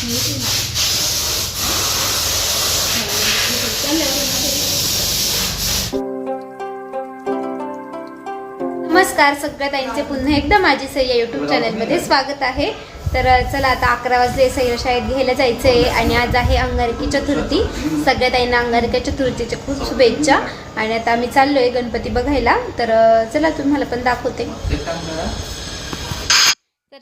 नमस्कार सगळ्या ताईंचे पुन्हा एकदा माझी सैया यूट्यूब युट्यूब चॅनलमध्ये स्वागत आहे. तर चला आता अकरा वाजले सैया शाळेत घ्यायला जायचं आहे आणि आज आहे अंगारकी चतुर्थी. सगळ्या ताईंना अंगारकी चतुर्थीच्या खूप शुभेच्छा. आणि आता आम्ही चाललोय गणपती बघायला. तर चला तुम्हाला पण दाखवते.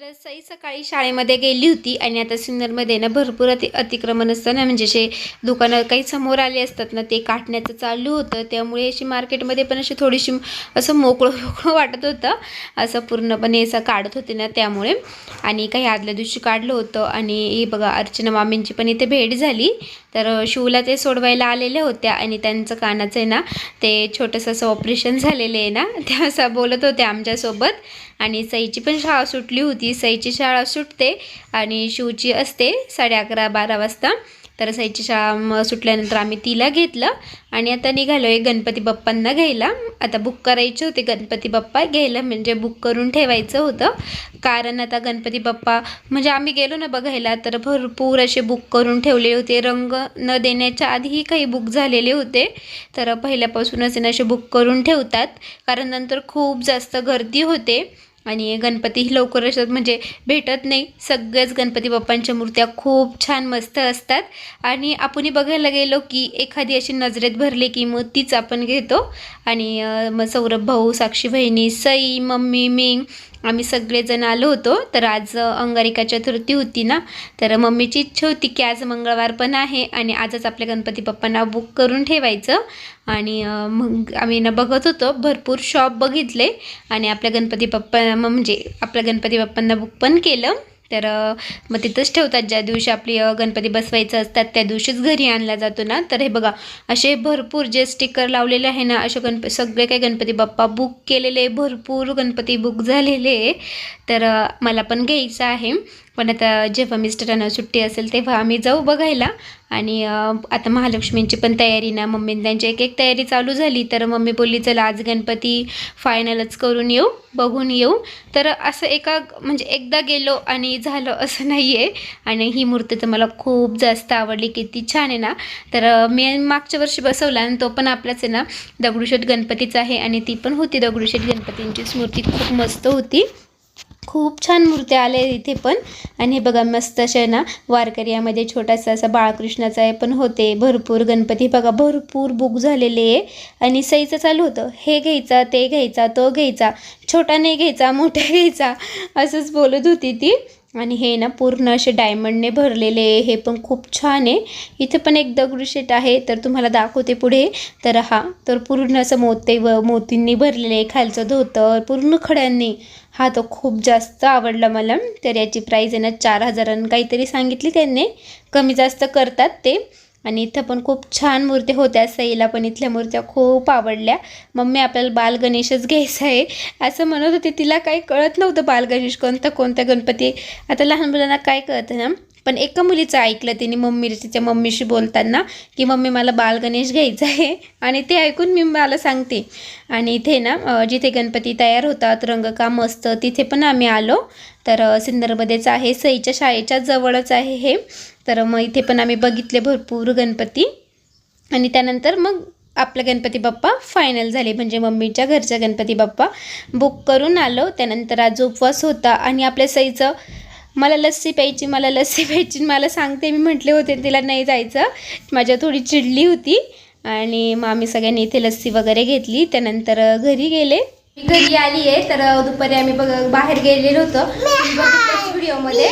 तर सई सकाळी शाळेमध्ये गेली होती आणि आता सिन्नरमध्ये ना भरपूर अति अतिक्रमण असतं ना म्हणजे असे दुकानं काही समोर आले असतात ना ते काढण्याचं चालू होतं. त्यामुळे अशी मार्केटमध्ये पण अशी थोडीशी असं मोकळं मोकळं वाटत होतं. असं पूर्णपणे असं काढत होते ना त्यामुळे. आणि काही आदल्या दिवशी काढलं होतं. आणि हे बघा अर्चना मामींची पण इथे भेट झाली. तर शिवला ते सोडवायला आलेल्या होत्या आणि त्यांचं कानाचं आहे ना ते छोटंसं असं ऑपरेशन झालेलं आहे ना त्या असं बोलत होत्या आमच्यासोबत. आणि सईची पण शाळा सुटली होती. सईची शाळा सुटते आणि शिवची असते साडे अकरा बारा वाजता. तर सईची शाळा सुटल्यानंतर आम्ही तिला घेतलं आणि आता निघालो आहे गणपती बाप्पांना घ्यायला. आता बुक करायचे होते गणपती बाप्पा घ्यायला म्हणजे बुक करून ठेवायचं होतं. कारण आता गणपती बाप्पा म्हणजे आम्ही गेलो ना बघायला तर भरपूर असे बुक करून ठेवलेले होते. रंग न देण्याच्या आधीही काही बुक झालेले होते. तर पहिल्यापासूनच असे बुक करून ठेवतात. कारण नंतर खूप जास्त गर्दी होते. आणि गणपतीही लवकर असतात. म्हणजे भेटत नाही. सगळ्याच गणपती बाप्पांच्या मूर्त्या खूप छान मस्त असतात. आणि आपणही बघायला गेलो की एखादी अशी नजरेत भरली की मग तीच आपण घेतो. आणि मग सौरभ भाऊ साक्षी बहिणी सई मम्मी मी आम्ही सगळेजण आलो होतो. तर आज अंगारिका चतुर्थी होती ना तर मम्मीची इच्छा होती की आज मंगळवार पण आहे आणि आजच आपल्या गणपती बाप्पांना बुक करून ठेवायचं. आणि मग आम्ही ना बघत होतो. भरपूर शॉप बघितले आणि आपल्या गणपती बाप्पा म्हणजे आपल्या गणपती बाप्पांना बुक पण केलं. तर मग तिथंच ठेवतात ज्या दिवशी आपली गणपती बसवायचं असतात त्या दिवशीच घरी आणला जातो ना. तर हे बघा असे भरपूर जे स्टिकर लावलेले आहे ना असे गणप सगळे काही गणपती बाप्पा बुक केलेले भरपूर गणपती बुक झालेले. आहे तर मला पण घ्यायचं आहे. पण आता जेव्हा मिस्टरांना सुट्टी असेल तेव्हा आम्ही जाऊ बघायला. आणि आता महालक्ष्मींची पण तयारी ना मम्मी त्यांची एक एक तयारी चालू झाली. तर मम्मी बोलली चला आज गणपती फायनलच करून येऊ बघून येऊ. तर असं एका म्हणजे एकदा गेलो आणि झालं असं नाही आहे आणि ही मूर्ती तर मला खूप जास्त आवडली किती छान आहे ना. तर मी मागच्या वर्षी बसवला आणि तो पण आपलाच आहे ना दगडूशेठ गणपतीचा आहे. आणि ती पण होती दगडूशेठ गणपतींचीच मूर्ती खूप मस्त होती. खूप छान मूर्त्या आल्या इथे पण. आणि हे बघा मस्त अशा ना वारकऱ्यामध्ये छोटासा असा बाळकृष्णाचा आहे पण होते. भरपूर गणपती. बघा भरपूर बुक झालेले आहे. आणि सईचं चालू होतं. हे घ्यायचा ते घ्यायचा तो घ्यायचा. छोटा नाही घ्यायचा मोठा घ्यायचा. असंच बोलत होती ती. आणि हे ना पूर्ण असे डायमंडने भरलेले हे पण खूप छान आहे. इथे पण एक दगडूशेट आहे तर तुम्हाला दाखवते पुढे. तर हा तर पूर्ण असं मोते व मोतींनी भरलेले आहे खालचं धोतर पूर्ण खड्यांनी. हा तो खूप जास्त आवडला मला. तर याची प्राईज आहे ना चार हजारांनी काहीतरी सांगितली त्यांनी. कमी जास्त करतात ते. आणि इथं पण खूप छान मूर्त्या होत्या सईला पण इथल्या मूर्त्या खूप आवडल्या. मम्मी आपल्याला बाल गणेशच घ्यायचा आहे. असं म्हणत होते तिला काही कळत नव्हतं बाल गणेश कोणता कोणता गणपती आता लहान मुलांना काय कळतं ना पण एका मुलीचं ऐकलं तिने मम्मी तिच्या मम्मीशी बोलताना की मम्मी मला बाल गणेश घ्यायचा आहे. आणि ते ऐकून मी मला सांगते. आणि इथे ना जिथे गणपती तयार होतात रंगकाम असतं तिथे पण आम्ही आलो. तर अं, सिन्नरमध्येच आहे. सईच्या शाळेच्या जवळच आहे हे. तर मग इथे पण आम्ही बघितले भरपूर गणपती. आणि त्यानंतर मग आपला गणपती बाप्पा फायनल झाले. म्हणजे मम्मीच्या घरच्या गणपती बाप्पा बुक करून आलो. त्यानंतर आज उपवास होता. आणि आपल्या सईचं मला लस्सी प्यायची मला लस्सी प्यायची मला सांगते. मी म्हटले होते तिला नाही जायचं. माझ्या थोडी चिडली होती. आणि मग आम्ही सगळ्यांनी इथे लस्सी वगैरे घेतली. त्यानंतर घरी गेले. घरी आली आहे तर दुपारी आम्ही बघ बाहेर गेलेलो होतो. व्हिडिओमध्ये.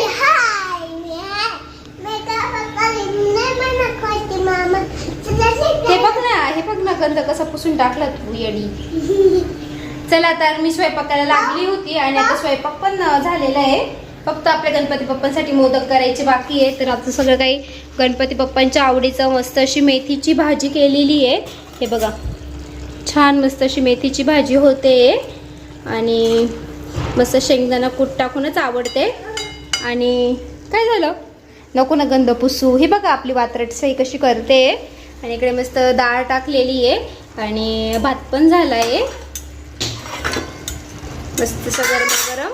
हे बघ ना हे बघ ना गंध कसा पुसून टाकला तू येडी. चला तर मी स्वयंपाकाला लागली होती आणि आता स्वयंपाक पण झालेला आहे. फक्त आपल्या गणपती बाप्पांसाठी मोदक करायचे बाकी आहे. तर आता सगळं काही गणपती बाप्पांच्या आवडीचं मस्त अशी मेथीची भाजी केलेली आहे. हे बघा. छान मस्त अशी मेथीची भाजी होते. आणि मस्त शेंगदाणा कूट टाकूनच आवडते. आणि काय झालं? नको ना गंध पुसू. हे बघा आपली वात्रट कशी करते. आणि इकडे मस्त डाळ टाकलेली आहे. आणि भात पण झाला आहे मस्त असं गरम गरम.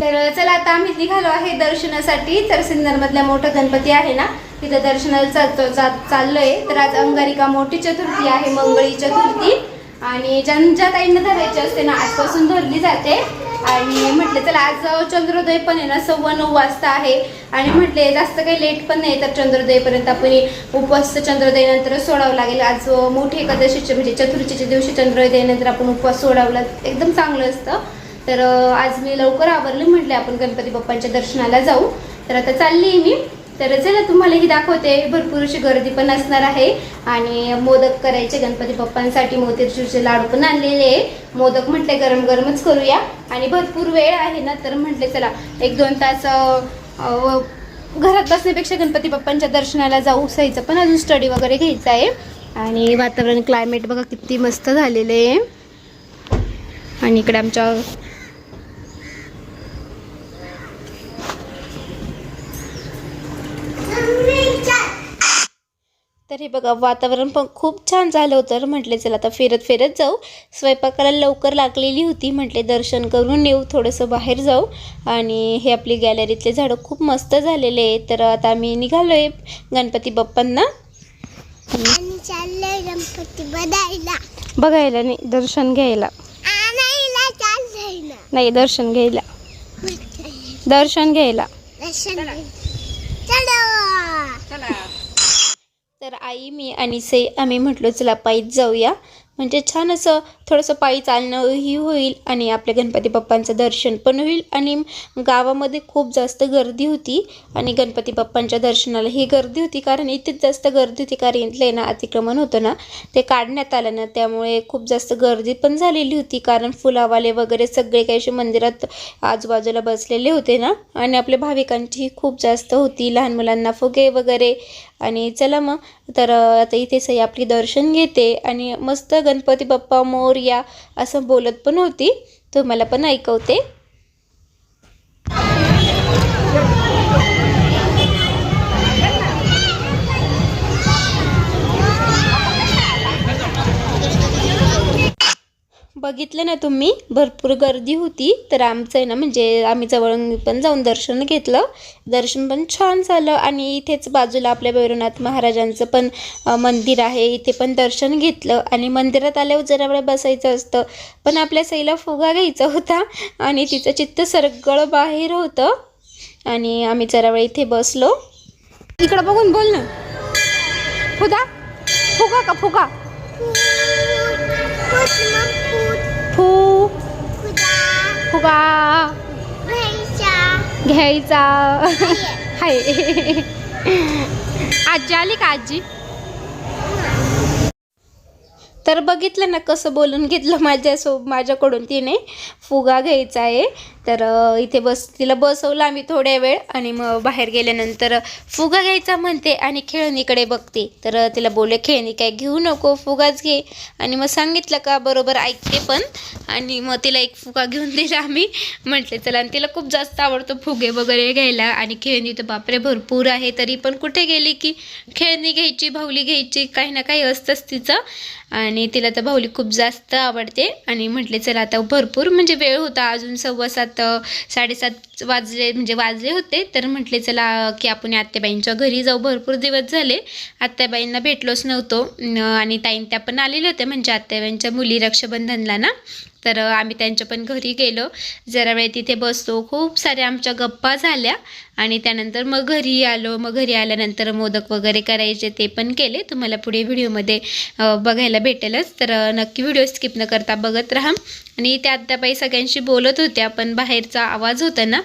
तर चला आता आम्ही निघालो आहे दर्शनासाठी. तर सिन्नरमधल्या मोठा गणपती आहे ना? तिथं दर्शनाला चालतो जात चाललोय. तर आज अंगारिका मोठी चतुर्थी आहे मंगळी चतुर्थी. आणि ज्यांच्या ताईंना धरायची असते ना आजपासून धरली जाते. आणि म्हटलं चला आज चंद्रोदय पण आहे ना सव्वा नऊ वाजता आहे. आणि म्हटले जास्त काही लेट पण नाही तर चंद्रोदयपर्यंत आपण उपवास चंद्रोदयानंतर सोडावं लागेल. आज मोठी एकादशीचे म्हणजे चतुर्थीच्या दिवशी चंद्रोदयानंतर आपण उपवास सोडावला एकदम चांगलं असतं. तर आज मी लवकर आवरले म्हटले आपण गणपती बाप्पांच्या दर्शनाला जाऊ. तर आता चालली मी. तर चला तुम्हाला ही दाखवते. भरपूर अशी गर्दी पण असणार आहे. आणि मोदक करायचे गणपती बाप्पांसाठी मोतीचूरचे लाडू पण आणलेले आहे. मोदक म्हटले गरम गरमच करूया. आणि भरपूर वेळ आहे ना तर म्हटले चला एक दोन तास घरात बसण्यापेक्षा गणपती बाप्पांच्या दर्शनाला जाऊ सायचं पण अजून स्टडी वगैरे घ्यायचं आहे. आणि वातावरण क्लायमेट बघा किती मस्त झालेलं आहे. आणि इकडे आमच्या तर हे बघा वातावरण पण खूप छान झालं होतं. तर म्हटले चला आता फिरत फिरत जाऊ. स्वयंपाकाला लवकर लागलेली होती. म्हटले दर्शन करून येऊ थोडंसं बाहेर जाऊ. आणि हे आपली गॅलरीतले झाडं खूप मस्त झालेले आहे तर आता आम्ही निघालो आहे गणपती बाप्पांना. गणपती बघायला. बघायला नाही दर्शन घ्यायला. नाही दर्शन घ्यायला. दर्शन घ्यायला. दर्शन चलो. तर आई मी आणि सई आम्ही म्हटलो चला पायीत जाऊया. म्हणजे छान असं थोडंसं पायी चालणंही होईल आणि आपल्या गणपती बाप्पांचं दर्शन पण होईल. आणि गावामध्ये खूप जास्त गर्दी होती आणि गणपती बाप्पांच्या दर्शनाला ही गर्दी होती. कारण इथेच जास्त गर्दी होती कारण इथलं ना अतिक्रमण होतं ना ते काढण्यात आलं ना त्यामुळे खूप जास्त गर्दी पण झालेली होती. कारण फुलावाले वगैरे सगळे काही असे मंदिरात आजूबाजूला बसलेले होते ना आणि आपल्या भाविकांची खूप जास्त होती. लहान मुलांना फुगे वगैरे आणि चला मग. तर आता इथे सई आपली दर्शन घेते आणि मस्त गणपती बाप्पा मोर या असं बोलत पण होती. तुम्हाला पण ऐकवते. बघितलं ना तुम्ही भरपूर गर्दी होती. तर आमचं आहे ना म्हणजे आम्ही जवळून पण जाऊन दर्शन घेतलं. दर्शन पण छान झालं आणि इथेच बाजूला आपल्या भैरवनाथ महाराजांचं पण मंदिर आहे. इथे पण दर्शन घेतलं आणि मंदिरात आल्यावर जरा वेळ बसायचं असतं. पण आपल्या सईला फुगा घ्यायचा होता आणि तिचं चित्त सगळं बाहेर होतं आणि आम्ही जरा वेळ इथे बसलो. इकडं बघून बोल ना. फुगा. फुगा का फुगा. फुगा घ्यायचा. हाय. आजी आली का आजी? तर बघितलं ना कसं बोलून घेतलं माझ्या सो माझ्याकडून तिने. फुगा घ्यायचा आहे. तर इथे बस तिला बसवलं आम्ही थोड्या वेळ आणि मग बाहेर गेल्यानंतर फुगा घ्यायचा म्हणते आणि खेळणीकडे बघते. तर तिला बोलले खेळणी काय घेऊ नको फुगाच घे. आणि मग सांगितलं का बरोबर ऐकते पण. आणि मग तिला एक फुगा घेऊन दिला आम्ही. म्हटले चला. आणि तिला खूप जास्त आवडतो फुगे वगैरे घ्यायला आणि खेळणी तर बापरे भरपूर आहे. तरी पण कुठे गेली की खेळणी घ्यायची भाऊली घ्यायची काही ना काही असतंच तिचं. आणि तिला तर भाऊली खूप जास्त आवडते. आणि म्हटले चला आता भरपूर म्हणजे वेळ होता अजून सव्वा सात सात साडेसात वाजले म्हणजे वाजले होते. तर म्हटले चला की आपण आत्याबाईंच्या घरी जाऊ. भरपूर दिवस झाले. आत्याबाईंना भेटलोच नव्हतो. आणि ताईं त्या पण आलेल्या होत्या. म्हणजे आत्याबाईंच्या मुली रक्षाबंधनला ना. तर आम्ही त्यांच्या पण घरी गेलो. जरा वेळ तिथे बसतो खूप साऱ्या आमच्या गप्पा झाल्या. आणि त्यानंतर मग घरी आलो. मग घरी आल्यानंतर मोदक वगैरे करायचे ते पण केले. तुम्हाला पुढे व्हिडिओमध्ये बघायला भेटेलच. तर नक्की व्हिडिओ स्किप न करता बघत राहा. आणि त्या आत्ताबाई सगळ्यांशी बोलत होत्या पण बाहेरचा आवाज होता ना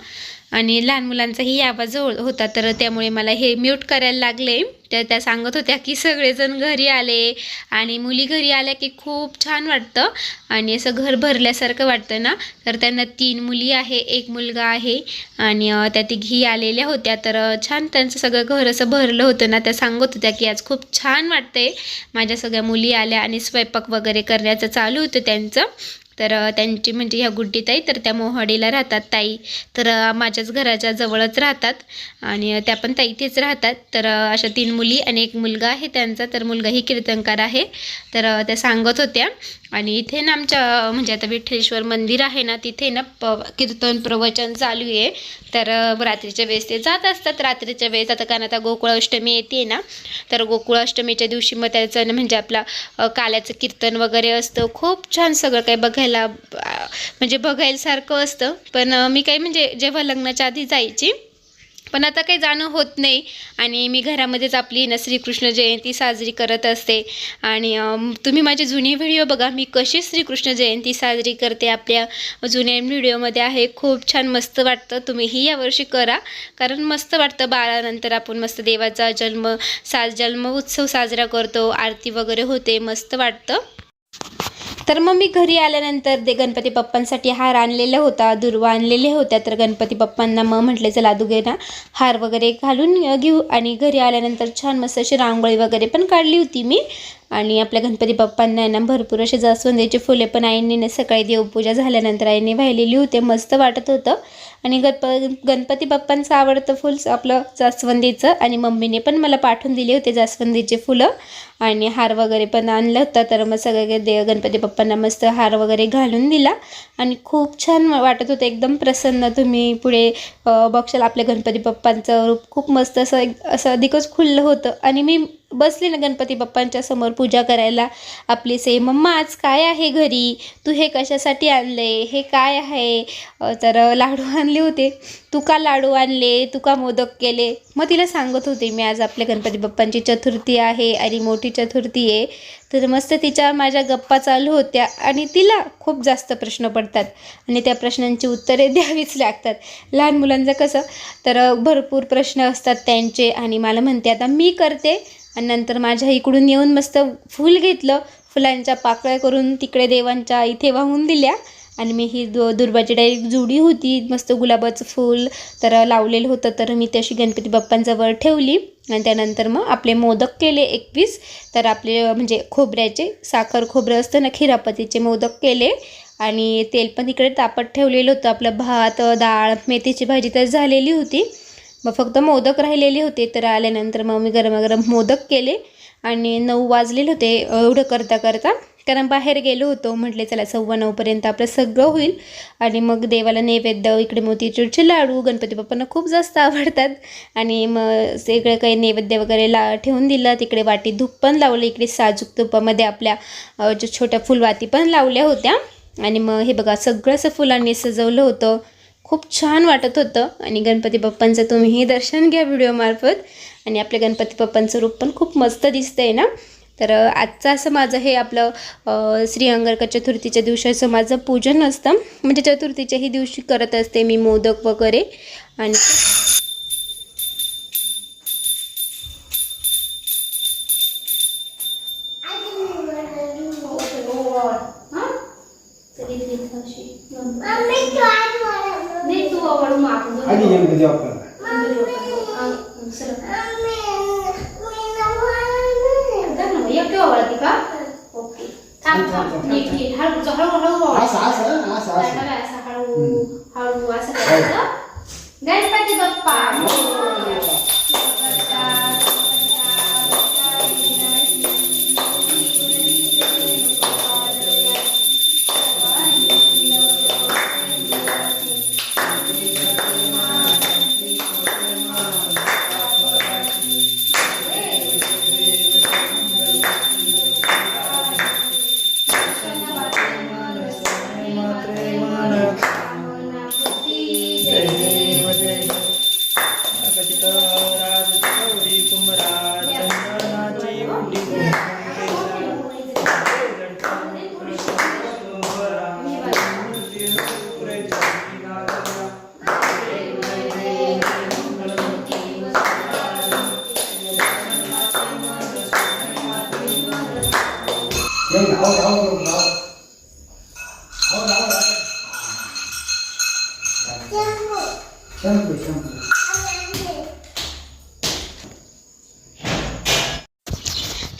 आणि लहान मुलांचाही आवाज होता. तर त्यामुळे मला हे म्यूट करायला लागले. तर त्या सांगत होत्या की सगळेजण घरी आले आणि मुली घरी आल्या की खूप छान वाटतं. आणि असं घर भरल्यासारखं वाटतं ना. तर त्यांना तीन मुली आहे एक मुलगा आहे आणि त्या तिघी आलेल्या होत्या. तर छान त्यांचं सगळं घर असं भरलं होतं ना. त्या सांगत होत्या की आज खूप छान वाटतंय. माझ्या सगळ्या मुली आल्या आणि स्वयंपाक वगैरे करण्याचं चालू होतं त्यांचं. तर त्यांची म्हणजे ह्या गुड्डीताई तर त्या मोहाडीला राहतात ताई. तर माझ्याच घराच्या जवळच राहतात आणि त्या पण ताई इथेच राहतात. तर अशा तीन मुली आणि एक मुलगा आहे त्यांचा. तर मुलगाही कीर्तनकार आहे. तर त्या सांगत होत्या. आणि इथे ना आमच्या म्हणजे आता विठ्ठलेश्वर मंदिर आहे ना तिथे ना प कीर्तन प्रवचन चालू आहे. तर रात्रीच्या वेळेस ते जात असतात. रात्रीच्या वेळेस आता कारण आता गोकुळाष्टमी येते ना तर गोकुळाष्टमीच्या दिवशी मग त्याचं म्हणजे आपला काल्याचं कीर्तन वगैरे असतं. खूप छान सगळं काही बघायला म्हणजे बघायसारखं असतं. पण मी काही म्हणजे जेव्हा लग्नाच्या आधी जायची पण आता काही जाणं होत नाही. आणि मी घरामध्येच आपली ना श्रीकृष्ण जयंती साजरी करत असते. आणि तुम्ही माझे जुने व्हिडिओ बघा. मी कशी श्रीकृष्ण जयंती साजरी करते आपल्या जुन्या व्हिडिओमध्ये आहे. खूप छान मस्त वाटतं. तुम्हीही यावर्षी करा. कारण मस्त वाटतं बाळानंतर आपण मस्त देवाचा जन्म सा जन्म उत्सव साजरा करतो. आरती वगैरे होते. मस्त वाटतं. तर मग मी घरी आल्यानंतर ते गणपती बाप्पांसाठी हार आणलेला होता दुर्वा आणलेल्या होत्या. तर गणपती बाप्पांना मग म्हटले चला दुगे ना हार वगैरे घालून घेऊ. आणि घरी आल्यानंतर छान मस्त अशी रांगोळी वगैरे पण काढली होती मी. आणि आपल्या गणपती बाप्पांना आहे ना भरपूर असे जास्वंदीचे फुले पण आईने ना सकाळी देवपूजा झाल्यानंतर आईने वाहिलेली होते मस्त वाटत होतं. आणि गणप गणपती बाप्पांचं आवडतं फुल आपलं जास्वंदीचं आणि मम्मीने पण मला पाठवून दिले होते जास्वंदीचे फुलं. आणि हार वगैरे पण आणलं होतं तर मग सगळे दे गणपती बाप्पांना मस्त हार वगैरे घालून दिला. आणि खूप छान वाटत होतं एकदम प्रसन्न तुम्ही पुढे बघशाल आपल्या गणपती बाप्पांचं रूप. खूप मस्त असं एक- असं अधिकच खुललं होतं. आणि मी बसली ना गणपती बाप्पांच्या समोर पूजा करायला. आपली से मम्मा आज काय आहे घरी? तू हे कशासाठी आणले? हे काय आहे? तर लाडू आणले होते. तू का लाडू आणले? तू का मोदक केले? मग तिला सांगत होते मी आज आपल्या गणपती बाप्पांची चतुर्थी आहे आणि मोठी चतुर्थी आहे. तर मस्त तिच्या माझ्या गप्पा चालू होत्या आणि तिला खूप जास्त प्रश्न पडतात. आणि त्या प्रश्नांची उत्तरे द्यावीच लागतात. लहान मुलांचं कसं? तर भरपूर प्रश्न असतात त्यांचे आणि मला म्हणते आता मी करते आणि नंतर माझ्या इकडून येऊन मस्त फूल घेतलं. फुलांच्या पाकळ्या करून तिकडे देवांच्या इथे वाहून दिल्या. आणि मी ही दु दुर्बाची डायरेक्ट जुडी होती. मस्त गुलाबाचं फूल तर लावलेलं होतं. तर मी तशी गणपती बाप्पांजवळ ठेवली. आणि त्यानंतर मग आपले मोदक केले एकवीस. तर आपले म्हणजे खोबऱ्याचे साखर खोबरं असतं ना खिरापतीचे मोदक केले. आणि तेल पण इकडे तापत ठेवलेलं होतं. आपलं भात डाळ मेथीची भाजी तर झालेली होती. मग फक्त मोदक राहिलेले होते तर आल्यानंतर मग मी गरमागरम मोदक केले आणि नऊ वाजलेले होते एवढं करता करता. कारण बाहेर गेलो होतो म्हटले चला सव्वा नऊपर्यंत आपलं सगळं होईल. आणि मग देवाला नैवेद्य इकडे मोतीचूरचे लाडू गणपती बाप्पांना खूप जास्त आवडतात. आणि मग सगळं काही नैवेद्य वगैरे ला ठेवून दिलं. तिकडे वाटी धूप पण लावलं इकडे साजूक धुपामध्ये आपल्या ज्या छोट्या फुलवाती पण लावल्या होत्या. आणि मग हे बघा सगळं असं फुलांनी सजवलं होतं. खूप छान वाटत होतं. आणि गणपती बाप्पांचं तुम्हीही दर्शन घ्या व्हिडिओमार्फत आणि आपल्या गणपती बाप्पांचं रूप पण खूप मस्त दिसतं आहे ना? तर आजचं असं माझं हे आपलं श्री अंगारका चतुर्थीच्या दिवसाचं माझं पूजन असतं. म्हणजे चतुर्थीच्याही दिवशी करत असते मी मोदक वगैरे. आणि आधी का जॉब करायला असं असं असं असं गणपती बाप्पा नाही, आहो, आहो, आहो, आहो. आहो, आहो,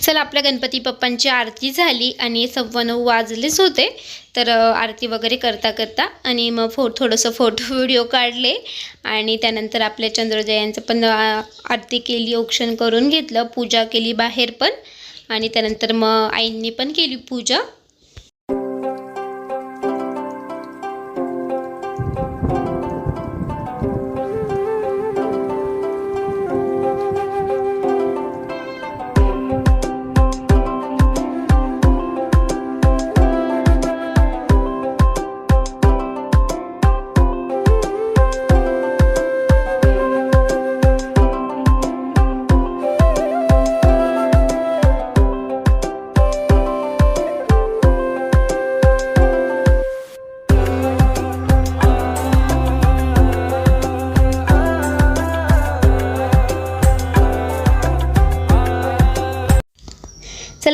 चला आपल्या गणपती बाप्पांची आरती झाली आणि सव्वा नऊ वाजलेच होते. तर आरती वगैरे करता करता आणि मग फो थोडंसं फोटो व्हिडिओ काढले आणि त्यानंतर आपल्या चंद्रोदयांचं पण आरती केली औक्षण करून घेतलं पूजा केली बाहेर पण. आणि त्यानंतर मग आईंनी पण केली पूजा.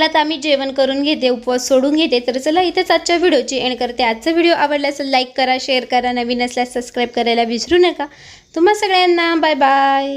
चला तर आम्ही जेवण करून घेते उपवास सोडून घेते तर चला इथेच आजच्या व्हिडिओची एंड करते. आजचा व्हिडिओ आवडला असेल लाईक करा शेअर करा नवीन असल्यास सबस्क्राईब करायला विसरू नका. तुम्हा सगळ्यांना बाय बाय